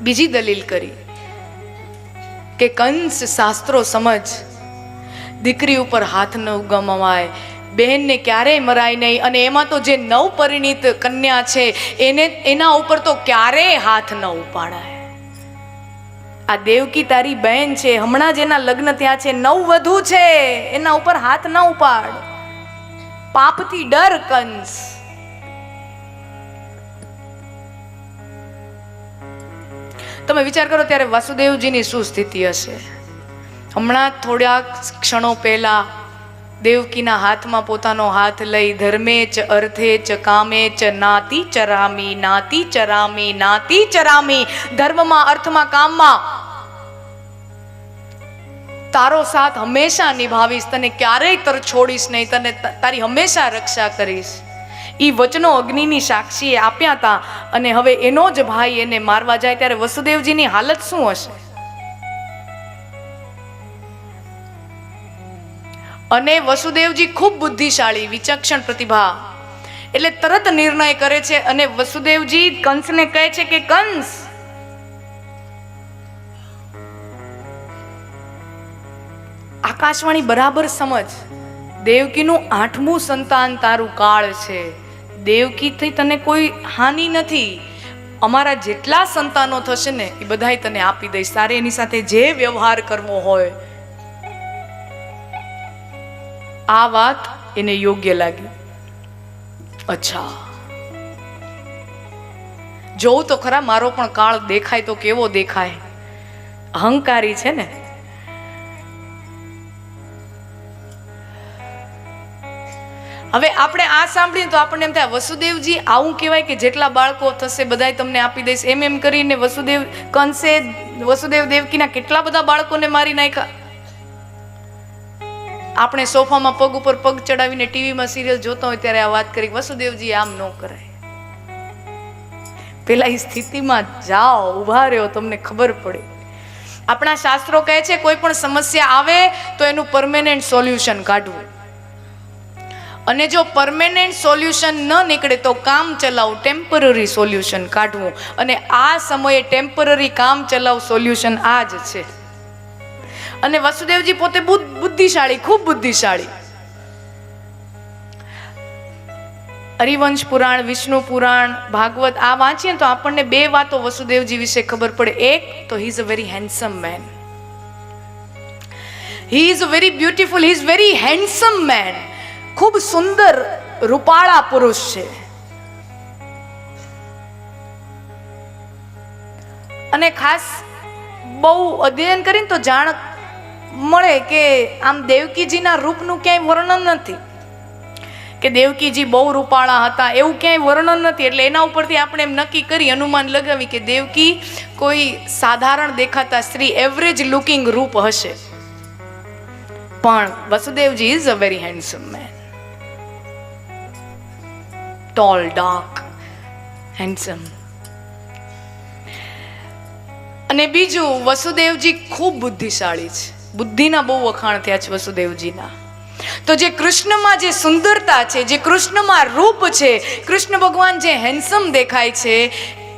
બીજી દલીલ કરી કે કંસ શાસ્ત્રો સમજ દીકરી ઉપર હાથ ન ઉગમવાય, બહેનને ક્યારેય મરાય નહીં અને એમાં તો જે નવ પરિણીત કન્યા છે, એને, એના ઉપર તો ક્યારેય હાથ ન ઉપાડાય. આ દેવકી તારી બહેન છે, હમણાં જ એના લગ્ન ત્યાં છે, નવ વધુ છે, એના ઉપર હાથ ન ઉપાડ. પાપથી ડર, કંસ. તમે વિચાર કરો ત્યારે વાસુદેવજીની શું સ્થિતિ હશે? હમણાં થોડાક ક્ષણો પહેલા દેવકીના હાથમાં પોતાનો હાથ લઈ ધર્મે ચ અર્થે ચ કામે ચ નાતી ચરામી નાતી ચરામી નાતી ચરામી. ધર્મમાં, અર્થમાં, કામમાં તારો સાથ હંમેશા નિભાવીશ, તને ક્યારેય તર છોડીશ નહીં, તને તારી હંમેશા રક્ષા કરીશ. ઈ વચનો અગ્નિની સાક્ષીએ આપ્યા હતા અને હવે એનો જ ભાઈ એને મારવા જાય ત્યારે વસુદેવજીની હાલત શું હશે? અને વસુદેવજી ખૂબ બુદ્ધિશાળી, વિચક્ષણ પ્રતિભા. એટલે તરત નિર્ણય કરે છે અને વસુદેવજી કંસને કહે છે કે, કંસ! આકાશવાણી બરાબર સમજ. દેવકીનું આઠમું સંતાન તારું કાળ છે. દેવકીથી તને કોઈ હાનિ નથી. અમારા જેટલા સંતાનો થશે ને, એ બધાય તને આપી દઈશ. તારે એની સાથે જે વ્યવહાર કરવો હોય, આ વાત એને યોગ્ય લાગી. અચ્છા. જોઉં તો ખરા, મારો પણ કાળ દેખાય તો કેવો દેખાય? અહંકારી છે ને? હવે આપણે આ સાંભળીએ તો આપણને એમ થાય, વસુદેવજી, આવું કહેવાય કે જેટલા બાળકો થશે બધાય તમને આપી દઈશ. એમ એમ કરીને વસુદેવ કંસે વસુદેવ દેવકીના કેટલા બધા બાળકોને મારી નાખ્યા? આપણે સોફામાં પગ ઉપર પગ ચડાવીને ટીવીમાં સિરિયલ જોતા હોય ત્યારે આ વાત કરી, વસુદેવજી, આમ ન કરાય. પેલા એ સ્થિતિમાં જાઓ ઊભા રહ્યો, તમને ખબર પડે. આપણા શાસ્ત્રો કહે છે, કોઈ પણ સમસ્યા આવે તો એનું પરમેનન્ટ સોલ્યુશન કાઢવું. અને જો પરમેનન્ટ સોલ્યુશન ન નીકળે તો કામ ચલાવ ટેમ્પરરી સોલ્યુશન કાઢવું. અને આ સમયે ટેમ્પરરી કામ ચલાવ સોલ્યુશન આ જ છે. અને વસુદેવજી પોતે બુદ્ધિશાળી, ખૂબ બુદ્ધિશાળી. હરિવંશ પુરાણ, વિષ્ણુ પુરાણ, ભાગવત, આ વાંચીએ તો આપણને બે વાતો વસુદેવજી વિશે ખબર પડે. એક, તો he is a very handsome man he is a very beautiful he is very handsome man ખૂબ સુંદર રૂપાળા પુરુષ છે. અને ખાસ બહુ અધ્યયન કરીને તો જાણ મળે કે આમ દેવકીજીના રૂપનું ક્યાંય વર્ણન નથી. કે દેવકીજી બહુ રૂપાળા હતા, એવું ક્યાંય વર્ણન નથી. એટલે એના ઉપરથી આપણે એમ નક્કી કરી, અનુમાન લગાવી કે દેવકી કોઈ સાધારણ દેખાતા સ્ત્રી એવરેજ લુકિંગ રૂપ હશે. પણ Vasudevji is a very handsome man tall dark, handsome અને બીજું વસુદેવજી ખૂબ બુદ્ધિશાળી છે. બુદ્ધિના બહુ વખાણ થયા છે વસુદેવજીના. તો જે કૃષ્ણમાં જે સુંદરતા છે જે કૃષ્ણમાં રૂપ છે કૃષ્ણ ભગવાન જે હેન્ડસમ દેખાય છે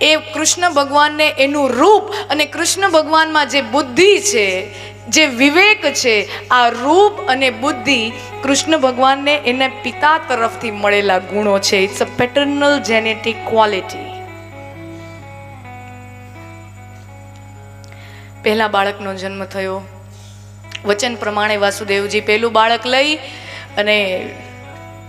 એ કૃષ્ણ ભગવાનને એનું રૂપ અને કૃષ્ણ ભગવાનમાં જે બુદ્ધિ છે જે વિવેક છે, આ રૂપ અને બુદ્ધિ કૃષ્ણ ભગવાનને એને પિતા તરફથી મળેલા ગુણો છે. It's a paternal genetic quality પહેલા બાળકનો જન્મ થયો. વચન પ્રમાણે વાસુદેવજી પહેલું બાળક લઈ અને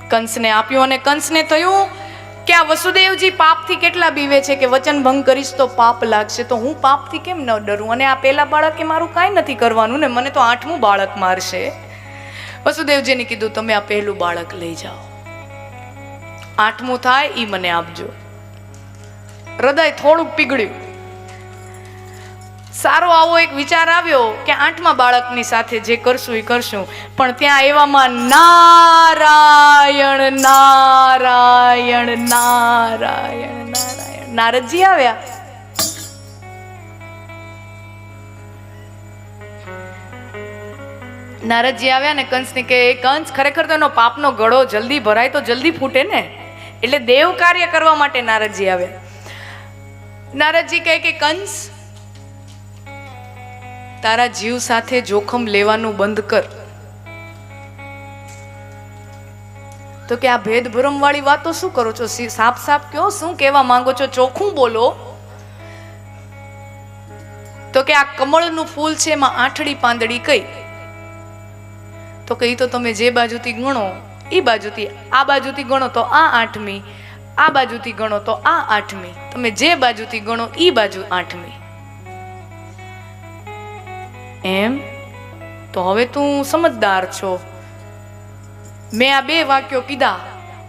કંસને આપ્યું અને કંસને થયું. કે આ વસુદેવજી પાપથી કેટલા બીવે છે કે વચન ભંગ કરીશ તો પાપ લાગશે? તો હું પાપથી કેમ ન ડરું? અને આ પહેલા બાળકે મારું કાંઈ નથી કરવાનું ને મને તો આઠમું બાળક મારશે. વસુદેવજીને કીધું, તમે આ પહેલું બાળક લઈ જાઓ. આઠમું થાય એ મને આપજો. હૃદય થોડુંક પીગળ્યું. સારો આવો એક વિચાર આવ્યો કે આઠમા બાળકની સાથે જે કરશું એ કરશું. પણ ત્યાં એવામાં નારાયણ નારાયણ નારાયણ નારાયણ. નારદજી આવ્યા. નારદજી આવ્યા ને કંસને કે કંસ, ખરેખર તો એનો પાપનો ગળો જલ્દી ભરાય તો જલ્દી ફૂટે ને? એટલે દેવ કાર્ય કરવા માટે નારદજી આવ્યા. નારદજી કહે કે, કંસ તારા જીવ સાથે જોખમ લેવાનું બંધ કર. તો કે આ ભેદ વાળી વાતો શું કરો છો? સાફ સાફ કયો? શું કહેવા માંગો છો? ચોખ્ખું બોલો. તો કે આ કમળનું ફૂલ છે એમાં આઠડી પાંદડી કઈ? તો કે તો તમે જે બાજુથી ગણો એ બાજુથી, આ બાજુથી ગણો તો આ આઠમી, આ બાજુથી ગણો તો આ આઠમી, તમે જે બાજુથી ગણો એ બાજુ આઠમી. એમ? તો હવે તું સમજદાર છો. મેં આ બે વાક્યો કીધા.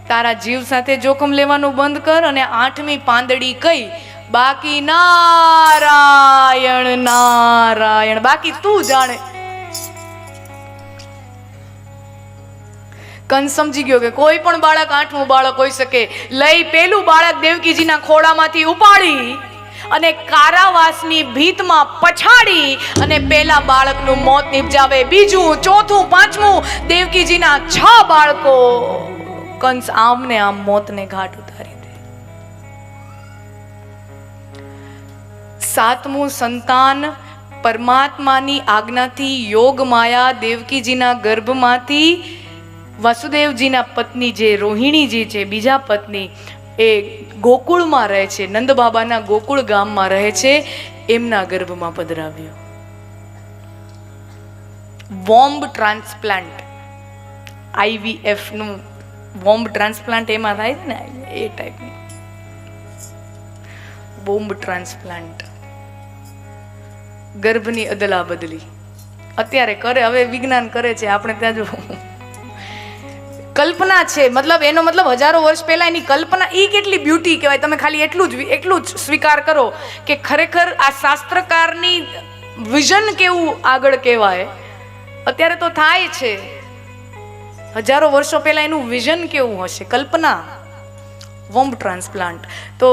તારા જીવ સાથે જોખમ લેવાનું બંધ કર અને આઠમી પાંદડી કઈ બાકી નારાયણ નારાયણ. બાકી તું જાણે. કંસ સમજી ગયો કે કોઈ પણ બાળક આઠમું બાળક હોઈ શકે. લઈ પેલું બાળક દેવકીજીના ખોળામાંથી ઉપાડી અને કારાવાસની ભીતમાં પછાડી અને પેલા બાળકનું મોત નિપજાવે. બીજું, ચોથું, પાંચમું, દેવકીજીના છ બાળકો કંસ આમને આમ મોતને ઘાટ ઉતારી દે. સાતમું, સંતાન પરમાત્માની આજ્ઞાથી યોગ માયા દેવકીજીના ગર્ભમાંથી વાસુદેવજીના પત્ની જે રોહિણીજી છે, બીજા પત્ની, એ ગોકુળમાં રહે છે. નંદ બાબાના ગોકુળ ગામમાં રહે છે. એમના ગર્ભમાં પધરાવ્યો. વોમ્બ ટ્રાન્સપ્લાન્ટ. આઈવીએફનું વોમ્બ ટ્રાન્સપ્લાન્ટ એમાં થાય છે ને? એ ટાઈપનું બોમ્બ ટ્રાન્સપ્લાન્ટ. ગર્ભની અદલા બદલી અત્યારે કરે, હવે વિજ્ઞાન કરે છે. આપણે ત્યાં જો કલ્પના છે. મતલબ એનો મતલબ હજારો વર્ષ પહેલા એની કલ્પના એ કેટલી બ્યુટી કહેવાય? તમે ખાલી એટલું જ એટલું જ સ્વીકાર કરો કે ખરેખર આ શાસ્ત્રકારની વિઝન કેવું આગળ કહેવાય? અત્યારે તો થાય છે. હજારો વર્ષો પહેલા એનું વિઝન કેવું હશે? કલ્પના? વોમ્બ ટ્રાન્સપ્લાન્ટ તો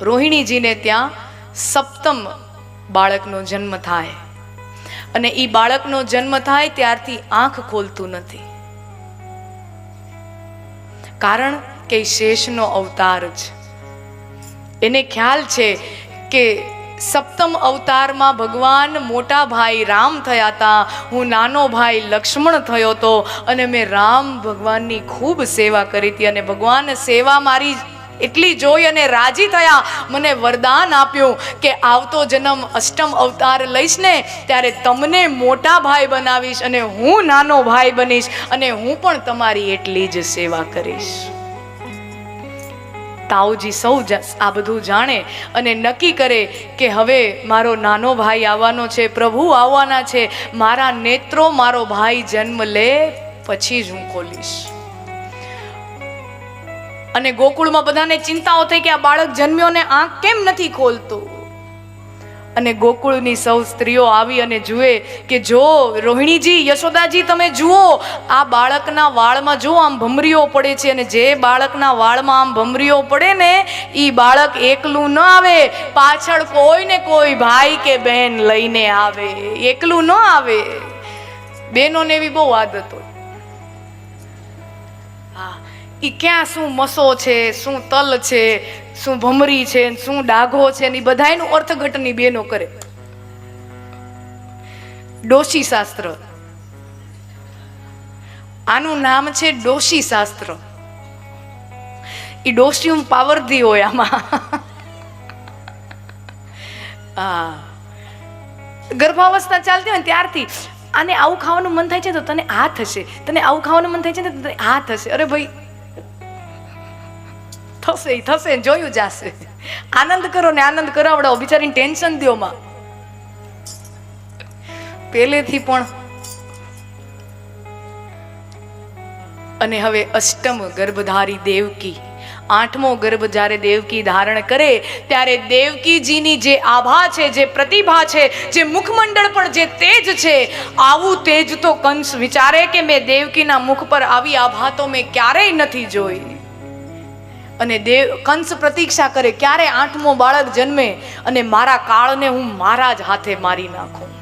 રોહિણીજીને ત્યાં સપ્તમ બાળકનો જન્મ થાય. અને એ બાળકનો જન્મ થાય ત્યારથી આંખ ખોલતું નથી. કારણ કે શેષનો અવતાર છે એને ખ્યાલ છે કે સપ્તમ અવતારમાં ભગવાન મોટા ભાઈ રામ થયા હતા હું નાનો ભાઈ લક્ષ્મણ થયો હતો અને મેં રામ ભગવાનની ખૂબ સેવા કરી હતી અને ભગવાન સેવા મારી એટલી જોઈ અને રાજી થયા. મને વરદાન આપ્યું કે આવતો જન્મ અષ્ટમ અવતાર લઈશ ને, ત્યારે તમને મોટા ભાઈ બનાવીશ અને હું નાનો ભાઈ બનીશ અને હું પણ તમારી એટલી જ સેવા કરીશ. તાઉજી સૌ આ બધું જાણે અને નક્કી કરે કે હવે મારો નાનો ભાઈ આવવાનો છે, પ્રભુ આવવાના છે, મારા નેત્રો મારો ભાઈ જન્મ લે, પછી જ હું ખોલીશ. અને ગોકુળમાં બધાને ચિંતાઓ થઈ કે આ બાળક જન્મ્યો ને આંખ કેમ નથી ખોલતો? અને ગોકુળની સૌ સ્ત્રીઓ આવી અને જુએ કે જો રોહિણીજી, યશોદાજી તમે જુઓ, આ બાળકના વાળમાં જો આમ ભમરીઓ પડે છે અને જે બાળકના વાળમાં આમ ભમરીઓ પડે ને એ બાળક એકલું ન આવે. પાછળ કોઈ ને કોઈ ભાઈ કે બહેન લઈને આવે. એકલું ન આવે. બહેનોને એવી બહુ આદત હોય. હા. ઈ ક્યાં શું મસો છે, શું તલ છે, શું ભમરી છે, શું ડાઘો છે ને એ બધાયનું અર્થઘટનની બેનો કરે. ડોશી શાસ્ત્ર. આનું નામ છે ડોશી શાસ્ત્ર. એ ડોશિયમ પાવરધી હોય આમાં. હા. ગર્ભાવસ્થા ચાલતી હોય ને ત્યારથી આને આવું ખાવાનું મન થાય છે તો તને આ થશે. તને આવું ખાવાનું મન થાય છે ને તને આ થશે. અરે ભાઈ થશે થશે જોયું જશે. આનંદ કરો ને આનંદ કરાવડાવો બિચારીને ટેન્શન દો માં. પહેલેથી પણ અને હવે અષ્ટમ ગર્ભધારી દેવકી, આઠમો ગર્ભ જ્યારે દેવકી ધારણ કરે, ત્યારે દેવકીજીની જે આભા છે, જે પ્રતિભા છે, જે મુખમંડળ પણ જે તેજ છે, આવું તેજ તો કંસ વિચારે કે મેં દેવકીના મુખ પર આવી આભા તો મેં ક્યારેય નથી જોઈ. અને દેવ કંસ પ્રતીક્ષા કરે, ક્યારે આઠમો બાળક જન્મે અને મારા કાળને હું મારા જ હાથે મારી નાખું?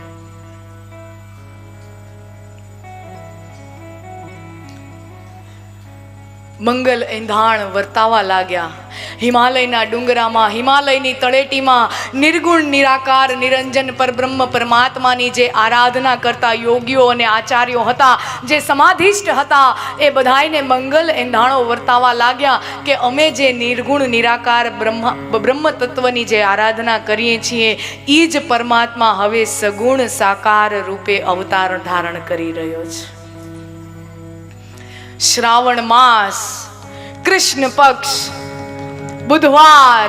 મંગલ એંધાણ વર્તાવા લાગ્યા. હિમાલયના ડુંગરામાં, હિમાલયની તળેટીમાં નિર્ગુણ, નિરાકાર, નિરંજન પરબ્રહ્મ પરમાત્માની જે આરાધના કરતા યોગીઓ અને આચાર્યો હતા, જે સમાધિષ્ઠ હતા, એ બધાયને મંગલ એંધાણો વર્તાવા લાગ્યા કે અમે જે નિર્ગુણ, નિરાકાર બ્રહ્મ બ્રહ્મ તત્વની જે આરાધના કરીએ છીએ એ જ પરમાત્મા હવે સગુણ સાકાર રૂપે અવતાર ધારણ કરી રહ્યો છે. શ્રાવણ માસ, કૃષ્ણ પક્ષ, બુધવાર.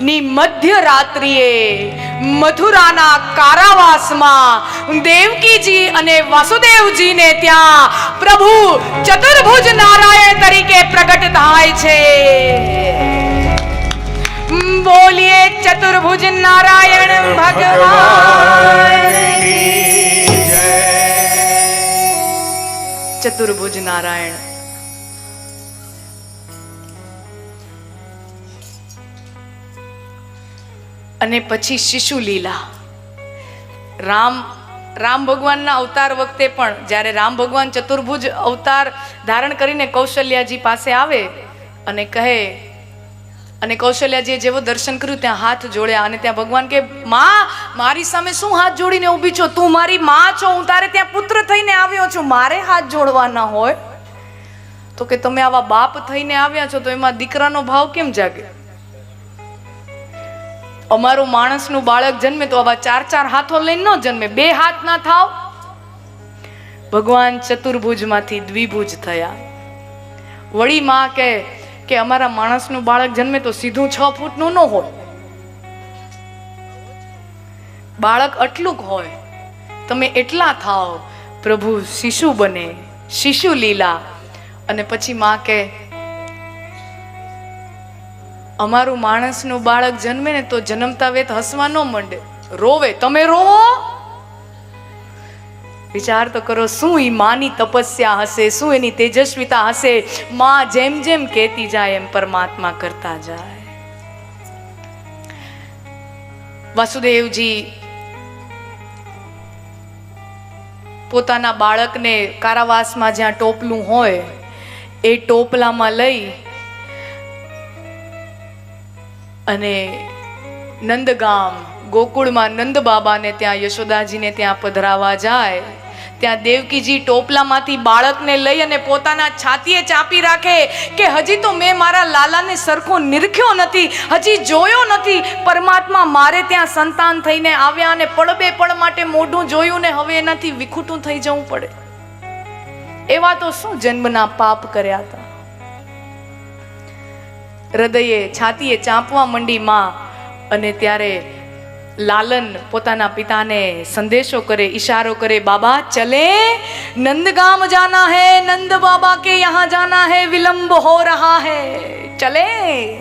ની મધ્યરાત્રિએ મથુરાના કારાવાસમાં દેવકીજી અને વાસુદેવજીને ત્યાં પ્રભુ ચતુર્ભુજ નારાયણ તરીકે પ્રગટ થાય છે. બોલીએ ચતુર્ભુજ નારાયણ ભગવાન. ચતુર્ભુજ નારાયણ. અને પછી શિશુ લીલા રામ રામ ભગવાનના અવતાર વખતે પણ જ્યારે રામ ભગવાન ચતુર્ભુજ અવતાર ધારણ કરીને કૌશલ્યાજી પાસે આવે અને કહે અને કૌશલ્યાજીએ જેવો દર્શન કર્યું, ત્યાં હાથ જોડ્યા અને ત્યાં ભગવાન કે, માં, મારી સામે શું હાથ જોડીને ઊભી છો? તું મારી માં છો, હું તારે ત્યાં પુત્ર થઈને આવ્યો છું. મારે હાથ જોડવાના હોય? તો કે તમે આવા બાપ થઈને આવ્યા છો, તો એમાં દીકરાનો ભાવ કેમ જાગે? અમારું માણસનું બાળક જન્મે તો આવા ચાર ચાર હાથો લઈને ન જન્મે. બે હાથ ના થાવ. ભગવાન ચતુર્ભુજમાંથી દ્વિભુજ થયા. વળી માં કે કે અમારા માણસનું બાળક જન્મે તો સીધું છ ફૂટનું ન હોય. બાળક આટલું હોય, તમે એટલા થાઓ, પ્રભુ શિશુ બને, શિશુ લીલા. અને પછી માં કે, અમારું માણસનું બાળક જન્મે ને તો જન્મતા વેત હસવા ન માંડે. રોવે, તમે રોવો. વિચાર તો કરો, શું એ માની તપસ્યા હશે, શું એની તેજસ્વીતા હશે? માં જેમ જેમ કહેતી જાય, એમ પરમાત્મા કરતા જાય. વાસુદેવજી પોતાના બાળકને કારાવાસમાં જ્યાં ટોપલું હોય, એ ટોપલામાં લઈ અને નંદગામ, ગોકુળમાં નંદ બાબાને ત્યાં યશોદાજીને ત્યાં પધરાવા જાય. ત્યાં દેવકીજી ટોપલામાંથી બાળકને લઈ અને પોતાના છાતીએ ચાપી રાખે કે હજી તો મેં મારા લાલાને સરખો નિરખ્યો નથી, હજી જોયો નથી. પરમાત્મા મારે ત્યાં સંતાન થઈને આવ્યા અને પળબે પળ માટે મોઢું જોયું ને હવે એનાથી વિખૂટું થઈ જવું પડે. એવા તો શું જન્મના પાપ કર્યા હતા? હૃદયે છાતીએ ચાંપવા મંડી માં અને ત્યારે લાલન પોતાના પિતાને સંદેશો કરે, ઈશારો કરે, બાબા, ચલે, નંદગામ જાના હે, નંદ બાબા કે યહાં જાના હે, વિલંબ હો રહા હે. ચલે.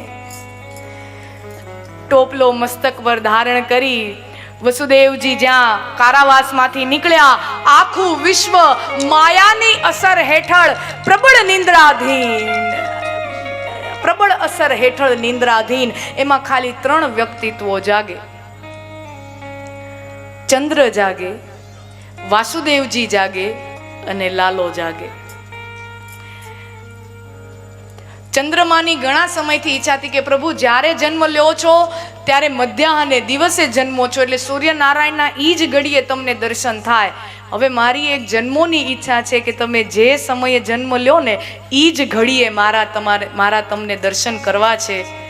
ટોપલો મસ્તક પર ધારણ કરી, વસુદેવજી જ્યાં કારાવાસમાંથી નીકળ્યા, આખું વિશ્વ માયાની અસર હેઠળ પ્રબળ નિંદ્રાધીન. પ્રબળ અસર હેઠળ નિંદ્રાધીન. એમાં ખાલી ત્રણ વ્યક્તિત્વો જાગે. ચંદ્ર જાગે, વાસુદેવજી જાગે અને લાલો જાગે. ચંદ્રમાની ઘણા સમયથી ઈચ્છા હતી કે પ્રભુ જ્યારે જન્મ લ્યો છો, ત્યારે મધ્યાહને દિવસે જન્મો છો, એટલે સૂર્યનારાયણના ઈ જ ઘડીએ તમને દર્શન થાય. હવે મારી એક જન્મોની ઈચ્છા છે કે તમે જે સમયે જન્મ લ્યો ને એ જ ઘડીએ મારા તમારે, મારા તમને દર્શન કરવા છે.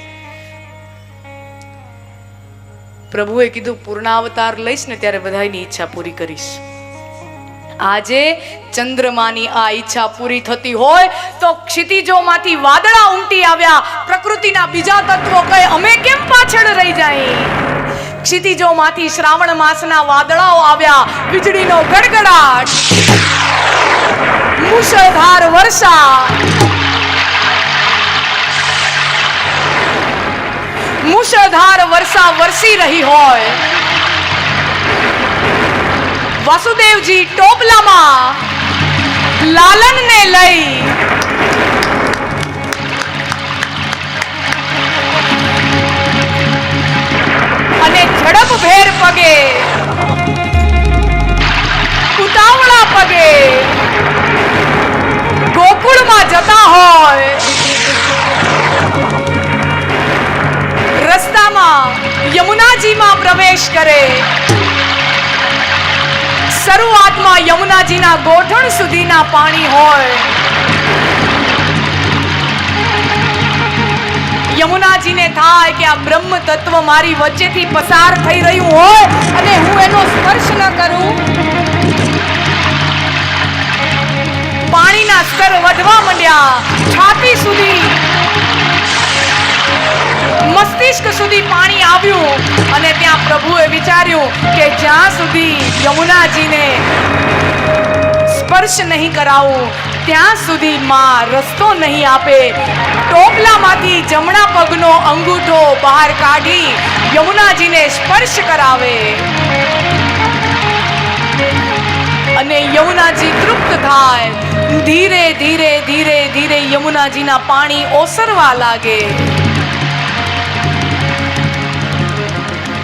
પ્રભુએ કીધું, પૂર્ણાવતાર લઈશ ને ત્યારે બધાની ઈચ્છા પૂરી કરીશ. આજે ચંદ્રમાની આ ઈચ્છા પૂરી થતી હોય તો ક્ષિતિજોમાંથી વાદળા ઉમટી આવ્યા. પ્રકૃતિના બીજા તત્વો કહે, અમે કેમ પાછળ રહી જાય? ક્ષિતિજોમાંથી શ્રાવણ માસના વાદળાઓ આવ્યા. વીજળીનો ગડગડાટ, મુશળધાર વર્ષા મુશળધાર વર્ષા વરસી રહી હોય. વાસુદેવજી ટોપલામાં લાલનને લઈ અને ઝડપ ભેર પગે ઉતાવળા પગે શરૂઆતમાં યમુનાજીના ગોઠણ સુધીના પાણી હોય. યમુનાજીને થાય કે આ બ્રહ્મ તત્વ મારી વચ્ચેથી પસાર થઈ રહ્યું હોય અને હું એનો સ્પર્શ ન કરું. પાણીના સ્તર વધવા માંડ્યા. છાતી સુધી, મસ્તિષ્ક સુધી પાણી આવ્યું અને ત્યાં પ્રભુએ વિચાર્યું કે જ્યાં સુધી યમુનાજીને સ્પર્શ નહીં કરાવું, ત્યાં સુધી માં રસ્તો નહીં આપે. ટોપલામાંથી જમણા પગનો અંગૂઠો બહાર કાઢી યમુનાજીને સ્પર્શ કરાવે. અને યમુનાજી તૃપ્ત થાય. ધીરે ધીરે ધીરે ધીરે યમુનાજીના પાણી ઓસરવા લાગે.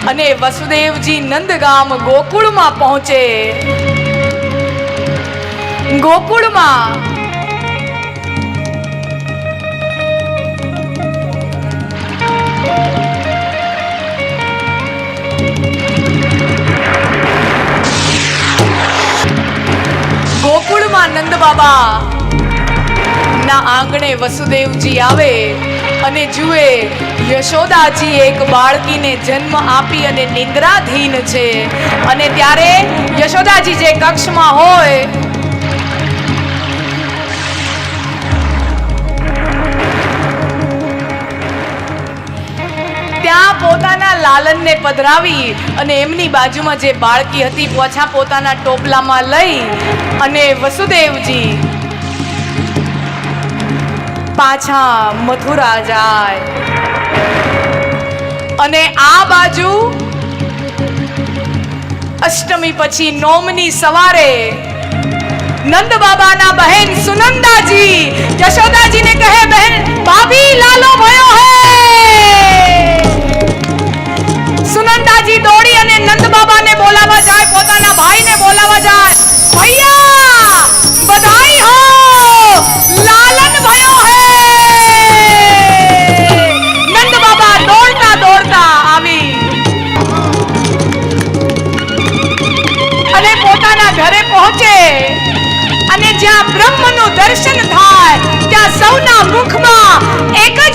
અને વસુદેવજી નંદગામ ગોકુળમાં પહોંચે. ગોકુળમાં. ગોકુળમાં નંદ બાબા ના આંગણે વસુદેવજી આવે. અને જુએ, યશોદાજી એક બાળકીને જન્મ આપી અને નિંદ્રાધીન છે. અને ત્યારે યશોદાજી જે કક્ષમાં હોય, ત્યાં પોતાના લાલનને પધરાવી અને એમની બાજુમાં જે બાળકી હતી, પાછા પોતાના ટોપલામાં લઈ અને વસુદેવજી પાછા મથુરા જાય. અને આ બાજુ અષ્ટમી પછી નોમની સવારે નંદ બાબાના બહેન સુનંદાજી, યશોદાજીને કહે, બહેન, ભાભી લાલો ભયો. একা